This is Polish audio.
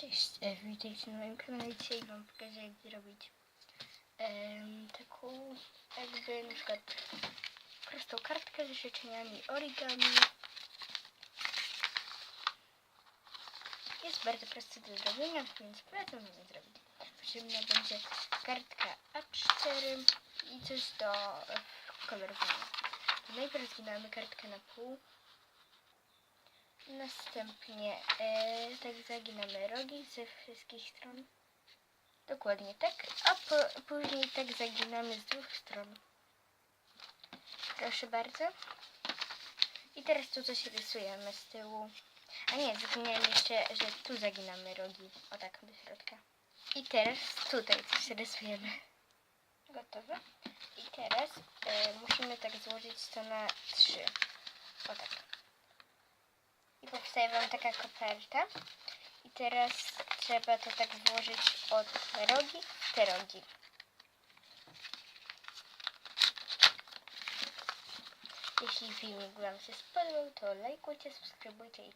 Cześć, e, witajcie na moim kanale. Dzisiaj wam pokażę jak zrobić em, taką jakby na przykład prostą kartkę z życzeniami origami. Jest bardzo proste do zrobienia, więc polecam wam zrobić. Potrzebna będzie kartka A4 i coś do e, kolorowania. Najpierw zginamy kartkę na pół. Następnie e, tak zaginamy rogi ze wszystkich stron. Dokładnie tak. A po, później tak zaginamy z dwóch stron. Proszę bardzo. I teraz tu coś rysujemy z tyłu. A nie, zapomniałem jeszcze, że tu zaginamy rogi. O tak, do środka. I teraz tutaj coś rysujemy. Gotowe. I teraz e, musimy tak złożyć to na trzy. Powstaje wam taka koperta. I teraz trzeba to tak włożyć od rogi te rogi. Jeśli filmik wam się spodobał, to lajkujcie, subskrybujcie i